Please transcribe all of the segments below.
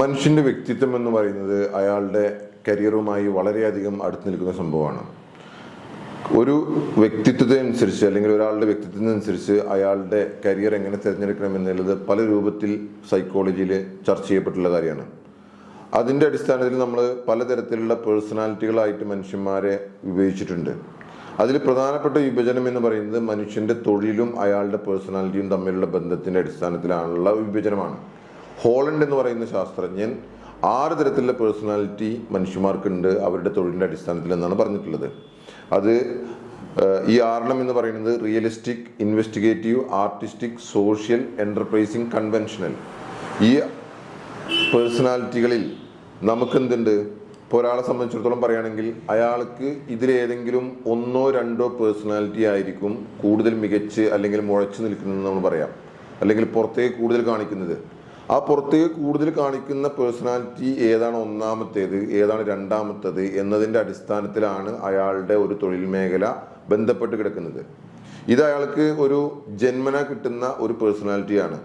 മനുഷ്യന്റെ വ്യക്തിത്വം എന്ന് പറയുന്നത് അയാളുടെ കരിയറുമായി വളരെയധികം അടുത്ത് നിൽക്കുന്ന സംഭവമാണ്. ഒരു വ്യക്തിത്വത്തെ അനുസരിച്ച് അല്ലെങ്കിൽ ഒരാളുടെ വ്യക്തിത്വത്തിനനുസരിച്ച് അയാളുടെ കരിയർ എങ്ങനെ തിരഞ്ഞെടുക്കണം എന്നുള്ളത് പല രൂപത്തിൽ സൈക്കോളജിയിൽ ചർച്ച ചെയ്യപ്പെട്ടുള്ള കാര്യമാണ്. അതിന്റെ അടിസ്ഥാനത്തിൽ നമ്മൾ പലതരത്തിലുള്ള പേഴ്സണാലിറ്റികളായിട്ട് മനുഷ്യന്മാരെ വിഭജിച്ചിട്ടുണ്ട്. അതിൽ പ്രധാനപ്പെട്ട വിഭജനം എന്ന് പറയുന്നത് മനുഷ്യന്റെ തൊഴിലും അയാളുടെ പേഴ്സണാലിറ്റിയും തമ്മിലുള്ള ബന്ധത്തിന്റെ അടിസ്ഥാനത്തിലാണുള്ള വിഭജനമാണ്. ഹോളണ്ട് എന്ന് പറയുന്ന ശാസ്ത്രജ്ഞൻ ആറ് തരത്തിലുള്ള പേഴ്സണാലിറ്റി മനുഷ്യന്മാർക്കുണ്ട് അവരുടെ തൊഴിലിന്റെ അടിസ്ഥാനത്തിൽ എന്നാണ് പറഞ്ഞിട്ടുള്ളത്. അത് ഈ ആറെണ്ണം എന്ന് പറയുന്നത് realistic investigative artistic social enterprising conventional. ഈ പേഴ്സണാലിറ്റികളിൽ നമുക്കെന്തുണ്ട്? ഇപ്പോൾ ഒരാളെ സംബന്ധിച്ചിടത്തോളം പറയുകയാണെങ്കിൽ അയാൾക്ക് ഇതിലേതെങ്കിലും ഒന്നോ രണ്ടോ പേഴ്സണാലിറ്റി ആയിരിക്കും കൂടുതൽ മികച്ച് അല്ലെങ്കിൽ മുഴച്ചു നിൽക്കുന്നതെന്ന് നമ്മൾ പറയാം. അല്ലെങ്കിൽ പുറത്തേക്ക് കൂടുതൽ കാണിക്കുന്നത്. ആ പുറത്തേക്ക് കൂടുതൽ കാണിക്കുന്ന പേഴ്സണാലിറ്റി ഏതാണ് ഒന്നാമത്തേത് ഏതാണ് രണ്ടാമത്തേത് എന്നതിന്റെ അടിസ്ഥാനത്തിലാണ് അയാളുടെ ഒരു തൊഴിൽ മേഖല ബന്ധപ്പെട്ട് കിടക്കുന്നത്. ഇത് അയാൾക്ക് ഒരു ജന്മന കിട്ടുന്ന ഒരു പേഴ്സണാലിറ്റിയാണ്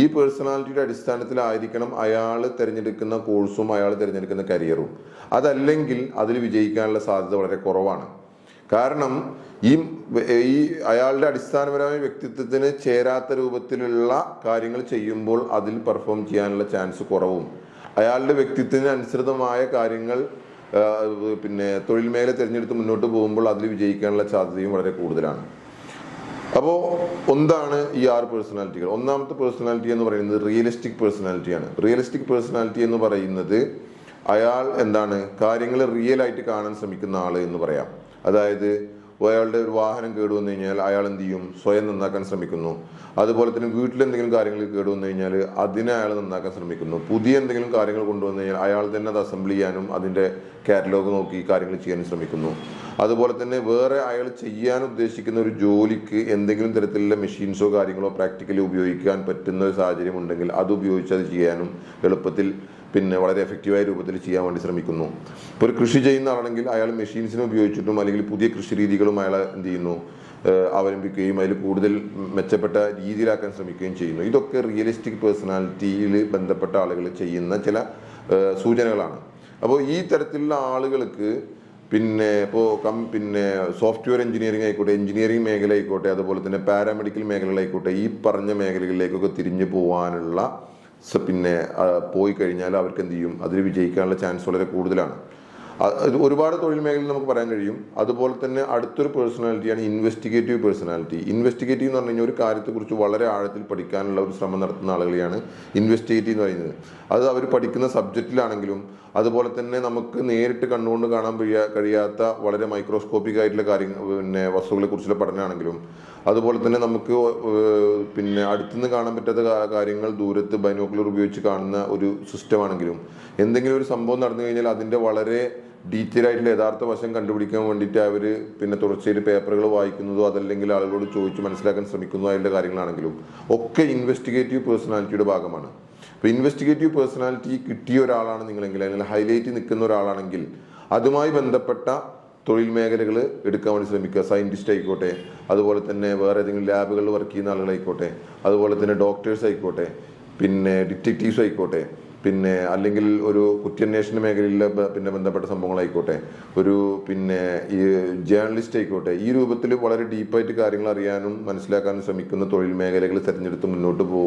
ഈ പേഴ്സണാലിറ്റിയുടെ അടിസ്ഥാനത്തിലായിരിക്കണം അയാൾ തിരഞ്ഞെടുക്കുന്ന കോഴ്സും അയാൾ തിരഞ്ഞെടുക്കുന്ന കരിയറും അതല്ലെങ്കിൽ അതിൽ വിജയിക്കാനുള്ള സാധ്യത വളരെ കുറവാണ്. കാരണം ഈ ഈ അയാളുടെ അടിസ്ഥാനപരമായ വ്യക്തിത്വത്തിന് ചേരാത്ത രൂപത്തിലുള്ള കാര്യങ്ങൾ ചെയ്യുമ്പോൾ അതിൽ പെർഫോം ചെയ്യാനുള്ള ചാൻസ് കുറവും. അയാളുടെ വ്യക്തിത്വത്തിന് അനുസൃതമായ കാര്യങ്ങൾ പിന്നെ തൊഴിൽ മേഖല തിരഞ്ഞെടുത്ത് മുന്നോട്ട് പോകുമ്പോൾ അതിൽ വിജയിക്കാനുള്ള സാധ്യതയും വളരെ കൂടുതലാണ്. അപ്പോൾ എന്താണ് ഈ ആറ് പേഴ്സണാലിറ്റികൾ ഒന്നാമത്തെ പേഴ്സണാലിറ്റി എന്ന് പറയുന്നത് റിയലിസ്റ്റിക് പേഴ്സണാലിറ്റിയാണ് റിയലിസ്റ്റിക് പേഴ്സണാലിറ്റി എന്ന് പറയുന്നത് അയാൾ എന്താണ്? കാര്യങ്ങൾ റിയൽ ആയിട്ട് കാണാൻ ശ്രമിക്കുന്ന ആൾ എന്ന് പറയാം. അതായത് അയാളുടെ ഒരു വാഹനം കേടുവന്നു കഴിഞ്ഞാൽ അയാൾ എന്ത് ചെയ്യും? സ്വയം നന്നാക്കാൻ ശ്രമിക്കുന്നു. അതുപോലെ തന്നെ വീട്ടിൽ എന്തെങ്കിലും കാര്യങ്ങൾ കേടുവന്നു കഴിഞ്ഞാൽ അതിനെ അയാൾ നന്നാക്കാൻ ശ്രമിക്കുന്നു. പുതിയ എന്തെങ്കിലും കാര്യങ്ങൾ കൊണ്ടുവന്നു കഴിഞ്ഞാൽ അയാൾ തന്നെ അത് അസംബിൾ ചെയ്യാനും അതിന്റെ കാറ്റലോഗ് നോക്കി കാര്യങ്ങൾ ചെയ്യാനും ശ്രമിക്കുന്നു. അതുപോലെ തന്നെ വേറെ അയാൾ ചെയ്യാൻ ഉദ്ദേശിക്കുന്ന ഒരു ജോലിക്ക് എന്തെങ്കിലും തരത്തിലുള്ള മെഷീൻസോ കാര്യങ്ങളോ പ്രാക്ടിക്കലി ഉപയോഗിക്കാൻ പറ്റുന്ന ഒരു സാഹചര്യം ഉണ്ടെങ്കിൽ അത് ഉപയോഗിച്ച് അത് ചെയ്യാനും എളുപ്പത്തിൽ പിന്നെ വളരെ എഫക്റ്റീവായ രൂപത്തിൽ ചെയ്യാൻ വേണ്ടി ശ്രമിക്കുന്നു. ഇപ്പോൾ ഒരു കൃഷി ചെയ്യുന്ന ആളാണെങ്കിൽ അയാൾ മെഷീൻസിനെ ഉപയോഗിച്ചിട്ടും അല്ലെങ്കിൽ പുതിയ കൃഷി രീതികളും അയാൾ എന്ത് ചെയ്യുന്നു അവലംബിക്കുകയും അതിൽ കൂടുതൽ മെച്ചപ്പെട്ട രീതിയിലാക്കാൻ ശ്രമിക്കുകയും ചെയ്യുന്നു. ഇതൊക്കെ റിയലിസ്റ്റിക് പേഴ്സണാലിറ്റിയിൽ ബന്ധപ്പെട്ട ആളുകൾ ചെയ്യുന്ന ചില സൂചനകളാണ്. അപ്പോൾ ഈ തരത്തിലുള്ള ആളുകൾക്ക് പിന്നെ ഇപ്പോൾ കം പിന്നെ സോഫ്റ്റ്വെയർ എഞ്ചിനീയറിംഗ് ആയിക്കോട്ടെ എഞ്ചിനീയറിംഗ് മേഖല ആയിക്കോട്ടെ അതുപോലെ തന്നെ പാരാമെഡിക്കൽ മേഖലകളായിക്കോട്ടെ ഈ പറഞ്ഞ മേഖലകളിലേക്കൊക്കെ തിരിഞ്ഞു പോകാനുള്ള പിന്നെ പോയി കഴിഞ്ഞാൽ അവർക്ക് എന്ത് ചെയ്യും അതിൽ വിജയിക്കാനുള്ള ചാൻസ് വളരെ കൂടുതലാണ്. ഇത് ഒരുപാട് തൊഴിൽ മേഖലയിൽ നമുക്ക് പറയാൻ കഴിയും. അതുപോലെ തന്നെ അടുത്തൊരു പേഴ്സണാലിറ്റിയാണ് ഇൻവെസ്റ്റിഗേറ്റീവ് പേഴ്സണാലിറ്റി ഇൻവെസ്റ്റിഗേറ്റീവ് എന്ന് പറഞ്ഞു കഴിഞ്ഞാൽ ഒരു കാര്യത്തെക്കുറിച്ച് വളരെ ആഴത്തിൽ പഠിക്കാനുള്ള ഒരു ശ്രമം നടത്തുന്ന ആളുകളെയാണ് ഇൻവെസ്റ്റിഗേറ്റീവ് എന്ന് പറയുന്നത്. അത് അവർ പഠിക്കുന്ന സബ്ജക്റ്റിലാണെങ്കിലും അതുപോലെ തന്നെ നമുക്ക് നേരിട്ട് കണ്ടുകൊണ്ട് കാണാൻ കഴിയാ കഴിയാത്ത വളരെ മൈക്രോസ്കോപ്പിക് ആയിട്ടുള്ള കാര്യങ്ങൾ പിന്നെ വസ്തുക്കളെ കുറിച്ചുള്ള പഠനമാണെങ്കിലും അതുപോലെ തന്നെ നമുക്ക് പിന്നെ അടുത്തുനിന്ന് കാണാൻ പറ്റാത്ത കാര്യങ്ങൾ ദൂരത്ത് ബൈനോക്കുലർ ഉപയോഗിച്ച് കാണുന്ന ഒരു സിസ്റ്റമാണെങ്കിലും എന്തെങ്കിലും ഒരു സംഭവം നടന്നു കഴിഞ്ഞാൽ അതിന്റെ വളരെ ഡീറ്റെയിൽ ആയിട്ടുള്ള യഥാർത്ഥ വശം കണ്ടുപിടിക്കാൻ വേണ്ടിയിട്ട് അവർ പിന്നെ തുടർച്ചയിൽ പേപ്പറുകൾ വായിക്കുന്നതോ അതല്ലെങ്കിൽ ആളുകളോട് ചോദിച്ച് മനസ്സിലാക്കാൻ ശ്രമിക്കുന്നതോ അതിന്റെ കാര്യങ്ങളാണെങ്കിലും ഒക്കെ ഇൻവെസ്റ്റിഗേറ്റീവ് പേഴ്സണാലിറ്റിയുടെ ഭാഗമാണ്. അപ്പോൾ ഇൻവെസ്റ്റിഗേറ്റീവ് പേഴ്സണാലിറ്റി കിട്ടിയ ഒരാളാണ് നിങ്ങളെങ്കിൽ അല്ലെങ്കിൽ ഹൈലൈറ്റ് നിൽക്കുന്ന ഒരാളാണെങ്കിൽ അതുമായി ബന്ധപ്പെട്ട തൊഴിൽ മേഖലകൾ എടുക്കാൻ വേണ്ടി ശ്രമിക്കുക. സയന്റിസ്റ്റ് ആയിക്കോട്ടെ അതുപോലെ തന്നെ വേറെ ഏതെങ്കിലും ലാബുകളിൽ വർക്ക് ചെയ്യുന്ന ആളുകളായിക്കോട്ടെ അതുപോലെ തന്നെ ഡോക്ടേഴ്സ് ആയിക്കോട്ടെ പിന്നെ ഡിറ്റക്റ്റീവ്സ് ആയിക്കോട്ടെ പിന്നെ അല്ലെങ്കിൽ ഒരു കുറ്റാന്വേഷണ മേഖലയിലെ പിന്നെ ബന്ധപ്പെട്ട സംഭവങ്ങളായിക്കോട്ടെ ഒരു പിന്നെ ഈ ജേർണലിസ്റ്റ് ആയിക്കോട്ടെ ഈ രൂപത്തിൽ വളരെ ഡീപ്പായിട്ട് കാര്യങ്ങൾ അറിയാനും മനസ്സിലാക്കാനും ശ്രമിക്കുന്ന തൊഴിൽ മേഖലകൾ തിരഞ്ഞെടുത്ത് മുന്നോട്ട് പോ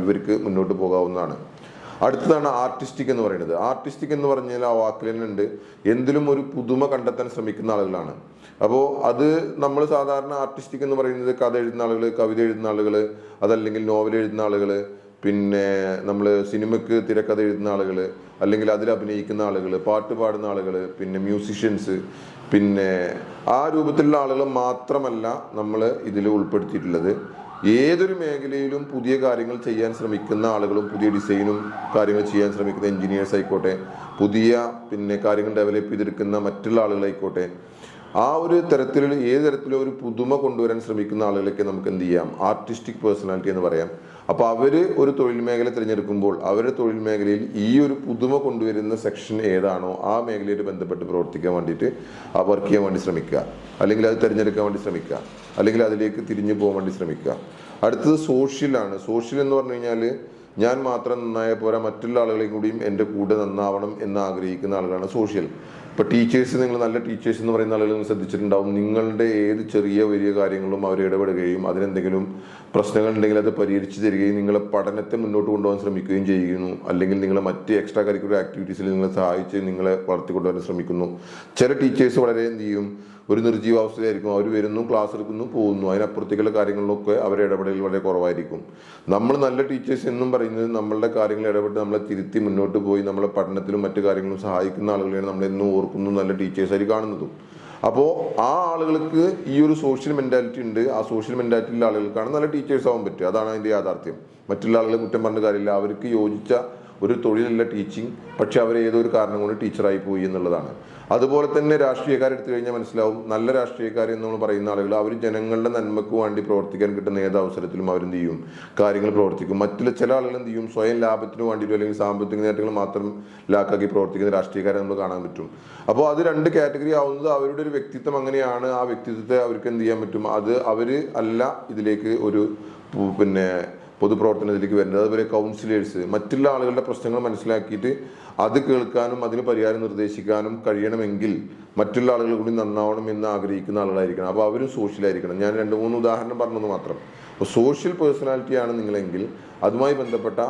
ഇവർക്ക് മുന്നോട്ട് പോകാവുന്നതാണ്. അടുത്തതാണ് ആർട്ടിസ്റ്റിക് എന്ന് പറയുന്നത്. ആർട്ടിസ്റ്റിക് എന്ന് പറഞ്ഞാൽ ആ വാക്കിൽ തന്നെ ഉണ്ട്. എന്തിലും ഒരു പുതുമ കണ്ടെത്താൻ ശ്രമിക്കുന്ന ആളുകളാണ്. അപ്പോൾ അത് നമ്മൾ സാധാരണ ആർട്ടിസ്റ്റിക് എന്ന് പറയുന്നത് കഥ എഴുതുന്ന ആളുകൾ കവിത എഴുതുന്ന ആളുകൾ അതല്ലെങ്കിൽ നോവൽ എഴുതുന്ന ആളുകൾ പിന്നെ നമ്മൾ സിനിമയ്ക്ക് തിരക്കഥ എഴുതുന്ന ആളുകൾ അല്ലെങ്കിൽ അതിൽ അഭിനയിക്കുന്ന ആളുകൾ പാട്ട് പാടുന്ന ആളുകൾ പിന്നെ മ്യൂസിഷ്യൻസ് പിന്നെ ആ രൂപത്തിലുള്ള ആളുകൾ മാത്രമല്ല നമ്മൾ ഇതിൽ ഉൾപ്പെടുത്തിയിട്ടുള്ളത്. ഏതൊരു മേഖലയിലും പുതിയ കാര്യങ്ങൾ ചെയ്യാൻ ശ്രമിക്കുന്ന ആളുകളും പുതിയ ഡിസൈനും കാര്യങ്ങൾ ചെയ്യാൻ ശ്രമിക്കുന്ന എഞ്ചിനീയേഴ്സ് ആയിക്കോട്ടെ പുതിയ പിന്നെ കാര്യങ്ങൾ ഡെവലപ്പ് ചെയ്തെടുക്കുന്ന മറ്റുള്ള ആളുകളായിക്കോട്ടെ ആ ഒരു തരത്തിലുള്ള ഏത് തരത്തിലും ഒരു പുതുമ കൊണ്ടുവരാൻ ശ്രമിക്കുന്ന ആളുകളൊക്കെ നമുക്ക് എന്ത് ചെയ്യാം? ആർട്ടിസ്റ്റിക് പേഴ്സണാലിറ്റി എന്ന് പറയാം. അപ്പോൾ അവർ ഒരു തൊഴിൽ മേഖല തിരഞ്ഞെടുക്കുമ്പോൾ അവരുടെ തൊഴിൽ മേഖലയിൽ ഈ ഒരു പുതുമ കൊണ്ടുവരുന്ന സെക്ഷൻ ഏതാണോ ആ മേഖലയായിട്ട് ബന്ധപ്പെട്ട് പ്രവർത്തിക്കാൻ വേണ്ടിയിട്ട് ആ വർക്ക് ചെയ്യാൻ വേണ്ടി ശ്രമിക്കുക. അല്ലെങ്കിൽ അത് തിരഞ്ഞെടുക്കാൻ വേണ്ടി ശ്രമിക്കുക. അല്ലെങ്കിൽ അതിലേക്ക് തിരിഞ്ഞു പോകാൻ വേണ്ടി ശ്രമിക്കുക. അടുത്തത് സോഷ്യലാണ് സോഷ്യൽ എന്ന് പറഞ്ഞു കഴിഞ്ഞാൽ ഞാൻ മാത്രം നന്നായ പോരാ മറ്റുള്ള ആളുകളെയും കൂടിയും എന്റെ കൂടെ നന്നാവണം എന്ന് ആഗ്രഹിക്കുന്ന ആളുകളാണ് സോഷ്യൽ ഇപ്പൊ ടീച്ചേഴ്സ് നിങ്ങൾ നല്ല ടീച്ചേഴ്സ് എന്ന് പറയുന്ന ആളുകൾ ശ്രദ്ധിച്ചിട്ടുണ്ടാവും. നിങ്ങളുടെ ഏത് ചെറിയ വലിയ കാര്യങ്ങളും അവർ ഇടപെടുകയും അതിനെന്തെങ്കിലും പ്രശ്നങ്ങൾ ഉണ്ടെങ്കിൽ അത് പരിഹരിച്ചു തരികയും നിങ്ങളെ പഠനത്തെ മുന്നോട്ട് കൊണ്ടുപോകാൻ ശ്രമിക്കുകയും ചെയ്യുന്നു. അല്ലെങ്കിൽ നിങ്ങളെ മറ്റ് എക്സ്ട്രാ കരിക്കുലർ ആക്ടിവിറ്റീസിൽ നിങ്ങളെ സഹായിച്ച് നിങ്ങളെ വളർത്തിക്കൊണ്ടുവരാൻ ശ്രമിക്കുന്നു. ചില ടീച്ചേഴ്സ് വളരെ എന്ത് ചെയ്യും? ഒരു നിർജീവാവസ്ഥയായിരിക്കും അവർ വരുന്നു ക്ലാസ് എടുക്കുന്നു പോകുന്നു. അതിനപ്പുറത്തേക്കുള്ള കാര്യങ്ങളിലൊക്കെ അവരുടെ ഇടപെടൽ വളരെ കുറവായിരിക്കും. നമ്മൾ നല്ല ടീച്ചേഴ്സ് എന്നും പറയുന്നത് നമ്മളുടെ കാര്യങ്ങൾ ഇടപെട്ട് നമ്മളെ തിരുത്തി മുന്നോട്ട് പോയി നമ്മളെ പഠനത്തിലും മറ്റു കാര്യങ്ങളും സഹായിക്കുന്ന ആളുകളെയാണ് നമ്മളെന്നും ഓർക്കുന്നു നല്ല ടീച്ചേഴ്സായി കാണുന്നതും. അപ്പോൾ ആ ആളുകൾക്ക് ഈ ഒരു സോഷ്യൽ മെന്റാലിറ്റി ഉണ്ട്. ആ സോഷ്യൽ മെന്റാലിറ്റിയിലുള്ള ആളുകൾക്കാണ് നല്ല ടീച്ചേഴ്സ് ആവാൻ പറ്റുക. അതാണ് അതിന്റെ യാഥാർത്ഥ്യം. മറ്റുള്ള ആളുകളെ കുറ്റം പറഞ്ഞ കാര്യമില്ല. അവർക്ക് യോജിച്ച ഒരു തൊഴിലല്ല ടീച്ചിങ് പക്ഷെ അവർ ഏതോ ഒരു കാരണം കൊണ്ട് ടീച്ചറായി പോയി എന്നുള്ളതാണ്. അതുപോലെ തന്നെ രാഷ്ട്രീയക്കാരെ എടുത്തു കഴിഞ്ഞാൽ മനസ്സിലാവും നല്ല രാഷ്ട്രീയക്കാർ എന്ന് നമ്മൾ പറയുന്ന ആളുകൾ അവർ ജനങ്ങളുടെ നന്മക്ക് വേണ്ടി പ്രവർത്തിക്കാൻ കിട്ടുന്ന ഏത് അവസരത്തിലും അവരെന്ത് ചെയ്യും? കാര്യങ്ങൾ പ്രവർത്തിക്കും. മറ്റുള്ള ചില ആളുകൾ എന്ത് ചെയ്യും? സ്വയം ലാഭത്തിന് വേണ്ടിയിട്ടോ അല്ലെങ്കിൽ സാമ്പത്തിക നേട്ടങ്ങൾ മാത്രം ലാക്കാക്കി പ്രവർത്തിക്കുന്ന രാഷ്ട്രീയക്കാരെ നമ്മൾ കാണാൻ പറ്റും. അപ്പോൾ അത് രണ്ട് കാറ്റഗറി ആവുന്നത് അവരുടെ ഒരു വ്യക്തിത്വം അങ്ങനെയാണ് ആ വ്യക്തിത്വത്തെ അവർക്ക് എന്ത് ചെയ്യാൻ പറ്റും? അത് അവർ അല്ല ഇതിലേക്ക് ഒരു പിന്നെ പൊതുപ്രവർത്തനത്തിലേക്ക് വരുന്നത്. അതുപോലെ കൗൺസിലേഴ്സ് മറ്റുള്ള ആളുകളുടെ പ്രശ്നങ്ങൾ മനസ്സിലാക്കിയിട്ട് അത് കേൾക്കാനും അതിന് പരിഹാരം നിർദ്ദേശിക്കാനും കഴിയണമെങ്കിൽ മറ്റുള്ള ആളുകൾ കൂടി നന്നാവണം എന്ന് ആഗ്രഹിക്കുന്ന ആളുകളായിരിക്കണം. അപ്പോൾ അവരും സോഷ്യലായിരിക്കണം. ഞാൻ രണ്ട് മൂന്ന് ഉദാഹരണം പറഞ്ഞത് മാത്രം. അപ്പോൾ സോഷ്യൽ പേഴ്സണാലിറ്റിയാണ് നിങ്ങളെങ്കിൽ അതുമായി ബന്ധപ്പെട്ട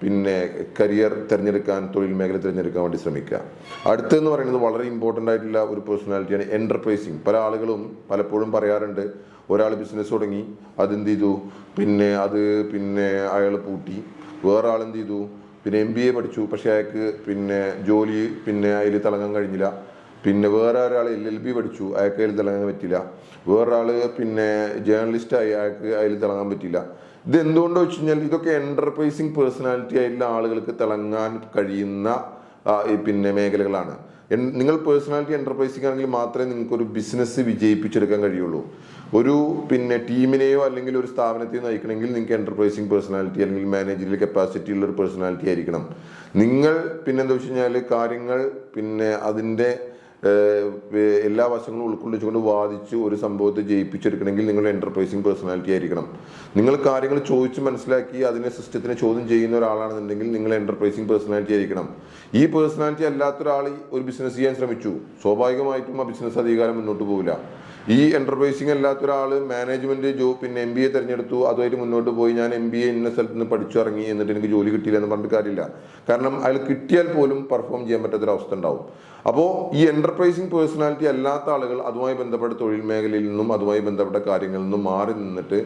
പിന്നെ കരിയർ തിരഞ്ഞെടുക്കാൻ തൊഴിൽ മേഖല തിരഞ്ഞെടുക്കാൻ വേണ്ടി ശ്രമിക്കുക. അടുത്തെന്ന് പറയുന്നത് വളരെ ഇമ്പോർട്ടന്റ് ആയിട്ടുള്ള ഒരു പേഴ്സണാലിറ്റിയാണ് എന്റർപ്രൈസിങ് പല ആളുകളും പലപ്പോഴും പറയാറുണ്ട് ഒരാൾ ബിസിനസ് തുടങ്ങി അതെന്ത് ചെയ്തു? പിന്നെ അത് പിന്നെ അയാൾ പൂട്ടി. വേറെ ആൾ എന്ത് ചെയ്തു? പിന്നെ എം ബി എ പഠിച്ചു പക്ഷെ അയാൾക്ക് പിന്നെ ജോലി പിന്നെ അതിൽ തിളങ്ങാൻ കഴിഞ്ഞില്ല. പിന്നെ വേറെ ഒരാൾ എൽ എൽ ബി പഠിച്ചു അയാൾക്ക് അതിൽ തിളങ്ങാൻ പറ്റില്ല വേറൊരാൾ പിന്നെ ജേർണലിസ്റ്റായി അയാൾക്ക് അതിൽ തിളങ്ങാൻ പറ്റില്ല ഇത് എന്തുകൊണ്ട് വെച്ച് കഴിഞ്ഞാൽ ഇതൊക്കെ എന്റർപ്രൈസിങ് പേഴ്സണാലിറ്റി ആയിട്ടുള്ള ആളുകൾക്ക് തിളങ്ങാൻ കഴിയുന്ന പിന്നെ മേഖലകളാണ്. നിങ്ങൾ പേഴ്സണാലിറ്റി എന്റർപ്രൈസിങ് ആണെങ്കിൽ മാത്രമേ നിങ്ങൾക്കൊരു ബിസിനസ് വിജയിപ്പിച്ചെടുക്കാൻ കഴിയുള്ളൂ. ഒരു പിന്നെ ടീമിനെയോ അല്ലെങ്കിൽ ഒരു സ്ഥാപനത്തെയോ നയിക്കണമെങ്കിൽ നിങ്ങൾക്ക് എന്റർപ്രൈസിങ് പേഴ്സണാലിറ്റി അല്ലെങ്കിൽ മാനേജറിയൽ കപ്പാസിറ്റി ഉള്ള ഒരു പേഴ്സണാലിറ്റി ആയിരിക്കണം. നിങ്ങൾ പിന്നെ എന്താ വെച്ച് കഴിഞ്ഞാൽ കാര്യങ്ങൾ പിന്നെ അതിന്റെ എല്ലാ വശങ്ങളും ഉൾക്കൊള്ളിച്ചുകൊണ്ട് വാദിച്ച് ഒരു സംഭവത്തെ ജയിപ്പിച്ചെടുക്കണമെങ്കിൽ നിങ്ങൾ എന്റർപ്രൈസിങ് പേഴ്സണാലിറ്റി ആയിരിക്കണം. നിങ്ങൾ കാര്യങ്ങൾ ചോദിച്ച് മനസ്സിലാക്കി അതിനെ സിസ്റ്റത്തിനെ ചോദ്യം ചെയ്യുന്ന ഒരാളാണെന്നുണ്ടെങ്കിൽ നിങ്ങൾ എന്റർപ്രൈസിങ് പേഴ്സണാലിറ്റി ആയിരിക്കണം. ഈ പേഴ്സണാലിറ്റി അല്ലാത്ത ഒരാൾ ഒരു ബിസിനസ് ചെയ്യാൻ ശ്രമിച്ചു. സ്വാഭാവികമായിട്ടും ആ ബിസിനസ് അധികാരം മുന്നോട്ട് പോകില്ല ഈ എന്റർപ്രൈസിങ് അല്ലാത്ത ഒരാൾ മാനേജ്മെന്റ് ജോ പിന്നെ എം ബി എ തിരഞ്ഞെടുത്തു. അതുമായിട്ട് മുന്നോട്ട് പോയി ഞാൻ എം ബി എ ഇന്ന സ്ഥലത്ത് നിന്ന് പഠിച്ചു ഇറങ്ങി എന്നിട്ട് എനിക്ക് ജോലി കിട്ടിയില്ല എന്ന് പറഞ്ഞിട്ട് കാര്യമില്ല. കാരണം അയാൾ കിട്ടിയാൽ പോലും പെർഫോം ചെയ്യാൻ പറ്റാത്തൊരു അവസ്ഥ ഉണ്ടാവും. അപ്പോൾ ഈ എന്റർപ്രൈസിങ് പേഴ്സണാലിറ്റി അല്ലാത്ത ആളുകൾ അതുമായി ബന്ധപ്പെട്ട തൊഴിൽ മേഖലയിൽ നിന്നും അതുമായി ബന്ധപ്പെട്ട കാര്യങ്ങളിൽ നിന്നും മാറി നിന്നിട്ട്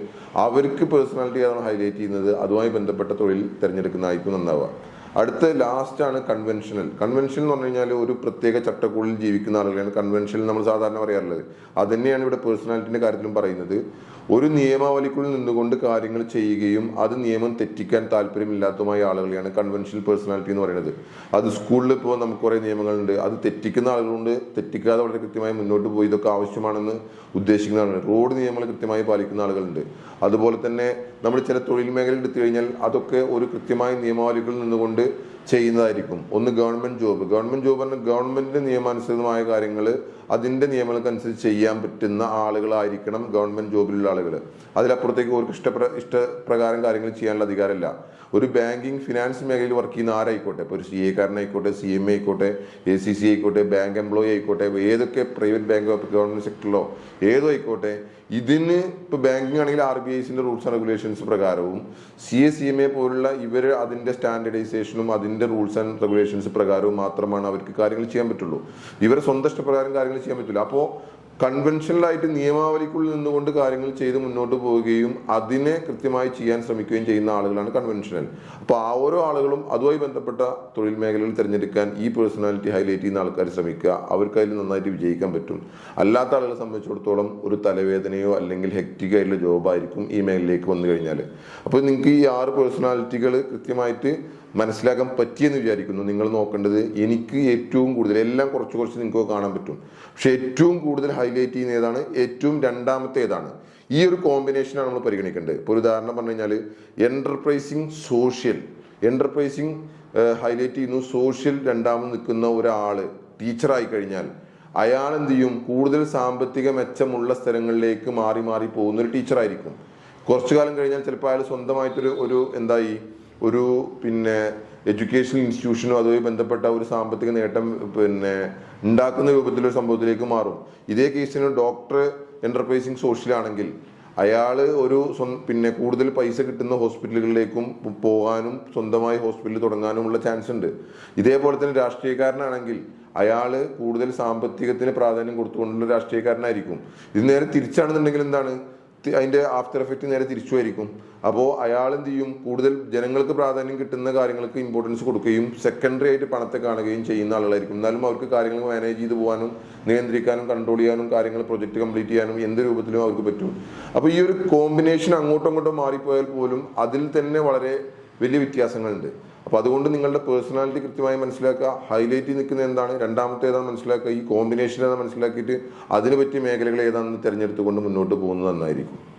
അവർക്ക് പേഴ്സണാലിറ്റി ഏതാണ് ഹൈലൈറ്റ് ചെയ്യുന്നത് അതുമായി ബന്ധപ്പെട്ട തൊഴിൽ തിരഞ്ഞെടുക്കുന്നതായിരിക്കും നന്നാവുക. അടുത്ത ലാസ്റ്റ് ആണ് കൺവെൻഷനൽ കൺവെൻഷൻ എന്ന് പറഞ്ഞു കഴിഞ്ഞാൽ ഒരു പ്രത്യേക ചട്ടക്കൂടിൽ ജീവിക്കുന്ന ആളുകളാണ് കൺവെൻഷനിൽ നമ്മൾ സാധാരണ പറയാറുള്ളത്. അത് തന്നെയാണ് ഇവിടെ പേഴ്സണാലിറ്റിന്റെ കാര്യത്തിലും പറയുന്നത്. ഒരു നിയമാവലിക്കുള്ളിൽ നിന്നുകൊണ്ട് കാര്യങ്ങൾ ചെയ്യുകയും അത് നിയമം തെറ്റിക്കാൻ താല്പര്യമില്ലാത്തതുമായ ആളുകളെയാണ് കൺവെൻഷണൽ പേഴ്സണാലിറ്റി എന്ന് പറയുന്നത്. അത് സ്കൂളിൽ ഇപ്പോൾ നമുക്ക് കുറേ നിയമങ്ങളുണ്ട്. അത് തെറ്റിക്കുന്ന ആളുകളുണ്ട്. തെറ്റിക്കാതെ വളരെ കൃത്യമായി മുന്നോട്ട് പോയി. ഇതൊക്കെ ആവശ്യമാണെന്ന് ഉദ്ദേശിക്കുന്ന ആളുകൾ റോഡ് നിയമങ്ങൾ കൃത്യമായി പാലിക്കുന്ന ആളുകളുണ്ട്. അതുപോലെ തന്നെ നമ്മൾ ചില തൊഴിൽ മേഖല എടുത്തു കഴിഞ്ഞാൽ അതൊക്കെ ഒരു കൃത്യമായ നിയമാവലികളിൽ നിന്നുകൊണ്ട് ചെയ്യുന്നതായിരിക്കും. ഒന്ന് ഗവൺമെന്റ് ജോബ്. ഗവൺമെന്റ് ജോബ് പറഞ്ഞാൽ ഗവൺമെന്റിന്റെ നിയമാനുസൃതമായ കാര്യങ്ങൾ അതിന്റെ നിയമങ്ങൾക്കനുസരിച്ച് ചെയ്യാൻ പറ്റുന്ന ആളുകളായിരിക്കണം ഗവൺമെന്റ് ജോബിലുള്ള ആളുകൾ അതിലപ്പുറത്തേക്ക് അവർക്ക് ഇഷ്ടപ്ര ഇഷ്ടപ്രകാരം കാര്യങ്ങൾ ചെയ്യാനുള്ള അധികാരമില്ല. ഒരു ബാങ്കിങ് ഫിനാൻസ് മേഖലയിൽ വർക്ക് ചെയ്യുന്ന ആരായിക്കോട്ടെ? ഇപ്പോൾ ഒരു സി എക്കാരനായിക്കോട്ടെ കാരനായിക്കോട്ടെ സി എം ആയിക്കോട്ടെ എ സി സി ആയിക്കോട്ടെ ബാങ്ക് എംപ്ലോയി ആയിക്കോട്ടെ ഏതൊക്കെ പ്രൈവറ്റ് ബാങ്ക് ഗവൺമെന്റ് സെക്ടറിലോ ഏതോ ആയിക്കോട്ടെ ഇതിന് ഇപ്പോൾ ബാങ്കിങ് ആണെങ്കിൽ ആർ ബി ഐസിന്റെ rules and regulations പ്രകാരവും C A C M A പോലുള്ള ഇവർ അതിന്റെ സ്റ്റാൻഡേർഡൈസേഷനും അതിന്റെ റൂൾസ് ആൻഡ് റെഗുലേഷൻസ് പ്രകാരവും മാത്രമാണ് അവർക്ക് കാര്യങ്ങൾ ചെയ്യാൻ പറ്റുള്ളൂ. ഇവരെ സ്വന്തം ഇഷ്ടപ്രകാരം കാര്യങ്ങൾ ചെയ്യാൻ പറ്റില്ല അപ്പോൾ കൺവെൻഷനലായിട്ട് നിയമാവലിക്കുള്ളിൽ നിന്നുകൊണ്ട് കാര്യങ്ങൾ ചെയ്ത് മുന്നോട്ട് പോവുകയും അതിനെ കൃത്യമായി ചെയ്യാൻ ശ്രമിക്കുകയും ചെയ്യുന്ന ആളുകളാണ് കൺവെൻഷനൽ അപ്പോൾ ആ ഓരോ ആളുകളും അതുമായി ബന്ധപ്പെട്ട തൊഴിൽ മേഖലകൾ തിരഞ്ഞെടുക്കാൻ ഈ പേഴ്സണാലിറ്റി ഹൈലൈറ്റ് ചെയ്യുന്ന ആൾക്കാർ ശ്രമിക്കുക. അവർക്ക് അതിൽ നന്നായിട്ട് വിജയിക്കാൻ പറ്റും. അല്ലാത്ത ആളുകളെ സംബന്ധിച്ചിടത്തോളം ഒരു തലവേദനയോ അല്ലെങ്കിൽ ഹെക്റ്റിക് ജോബായിരിക്കും ഈ മേഖലയിലേക്ക് വന്നു കഴിഞ്ഞാൽ അപ്പോൾ നിങ്ങൾക്ക് ഈ ആറ് പേഴ്സണാലിറ്റികൾ കൃത്യമായിട്ട് മനസ്സിലാക്കാൻ പറ്റിയെന്ന് വിചാരിക്കുന്നു. നിങ്ങൾ നോക്കേണ്ടത് എനിക്ക് ഏറ്റവും കൂടുതൽ എല്ലാം കുറച്ച് കുറച്ച് നിങ്ങൾക്ക് കാണാൻ പറ്റും. പക്ഷെ ഏറ്റവും കൂടുതൽ ഹൈലൈറ്റ് ചെയ്യുന്ന ഏതാണ്? ഏറ്റവും രണ്ടാമത്തെ ഏതാണ്? ഈ ഒരു കോമ്പിനേഷനാണ് നമ്മൾ പരിഗണിക്കേണ്ടത്. ഇപ്പോൾ ഒരു ഉദാഹരണം പറഞ്ഞു കഴിഞ്ഞാൽ എന്റർപ്രൈസിങ് സോഷ്യൽ എന്റർപ്രൈസിങ് ഹൈലൈറ്റ് ചെയ്യുന്നു. സോഷ്യൽ രണ്ടാമത് നിൽക്കുന്ന ഒരാൾ ടീച്ചറായി കഴിഞ്ഞാൽ അയാൾ എന്ത് ചെയ്യും? കൂടുതൽ സാമ്പത്തിക മെച്ചമുള്ള സ്ഥലങ്ങളിലേക്ക് മാറി മാറി പോകുന്ന ഒരു ടീച്ചറായിരിക്കും കുറച്ചു കാലം കഴിഞ്ഞാൽ ചിലപ്പോൾ അയാൾ സ്വന്തമായിട്ടൊരു ഒരു എന്തായി? ഒരു പിന്നെ എഡ്യൂക്കേഷണൽ ഇൻസ്റ്റിറ്റ്യൂഷനോ അതുമായി ബന്ധപ്പെട്ട ഒരു സാമ്പത്തിക നേട്ടം പിന്നെ ഉണ്ടാക്കുന്ന രൂപത്തിലൊരു സംഭവത്തിലേക്ക് മാറും. ഇതേ കേസിന് ഡോക്ടർ എന്റർപ്രൈസിങ് സോഷ്യലാണെങ്കിൽ അയാൾ ഒരു പിന്നെ കൂടുതൽ പൈസ കിട്ടുന്ന ഹോസ്പിറ്റലുകളിലേക്കും പോകാനും സ്വന്തമായി ഹോസ്പിറ്റൽ തുടങ്ങാനുമുള്ള ചാൻസ് ഉണ്ട് ഇതേപോലെ തന്നെ രാഷ്ട്രീയക്കാരനാണെങ്കിൽ അയാൾ കൂടുതൽ സാമ്പത്തികത്തിന് പ്രാധാന്യം കൊടുത്തുകൊണ്ടുള്ള രാഷ്ട്രീയക്കാരനായിരിക്കും. ഇത് നേരെ തിരിച്ചാണെന്നുണ്ടെങ്കിൽ എന്താണ്? അതിന്റെ ആഫ്റ്റർ എഫക്റ്റ് നേരെ തിരിച്ചു ആയിരിക്കും. അപ്പോൾ അയാൾ എന്ത് ചെയ്യും? കൂടുതൽ ജനങ്ങൾക്ക് പ്രാധാന്യം കിട്ടുന്ന കാര്യങ്ങൾക്ക് ഇമ്പോർട്ടൻസ് കൊടുക്കുകയും സെക്കൻഡറി ആയിട്ട് പണത്തെ കാണുകയും ചെയ്യുന്ന ആളുകളായിരിക്കും. എന്നാലും അവർക്ക് കാര്യങ്ങൾ മാനേജ് ചെയ്ത് പോകാനും നിയന്ത്രിക്കാനും കൺട്രോൾ ചെയ്യാനും കാര്യങ്ങൾ പ്രൊജക്ട് കംപ്ലീറ്റ് ചെയ്യാനും എന്ത് രൂപത്തിലും അവർക്ക് പറ്റും. അപ്പോൾ ഈ ഒരു കോമ്പിനേഷൻ അങ്ങോട്ടും ഇങ്ങോട്ടും മാറിപ്പോയാൽ പോലും അതിൽ തന്നെ വളരെ വലിയ വ്യത്യാസങ്ങളുണ്ട്. അപ്പോൾ അതുകൊണ്ട് നിങ്ങളുടെ പേഴ്സണാലിറ്റി കൃത്യമായി മനസ്സിലാക്കുക. ഹൈലൈറ്റ് നിൽക്കുന്ന എന്താണ്? രണ്ടാമത്തെ ഏതാണ് മനസ്സിലാക്കുക. ഈ കോമ്പിനേഷൻ ഏതാണ് മനസ്സിലാക്കിയിട്ട് അതിന് പറ്റിയ മേഖലകൾ ഏതാണെന്ന് തിരഞ്ഞെടുത്തുകൊണ്ട് മുന്നോട്ട് പോകുന്നത് നന്നായിരിക്കും.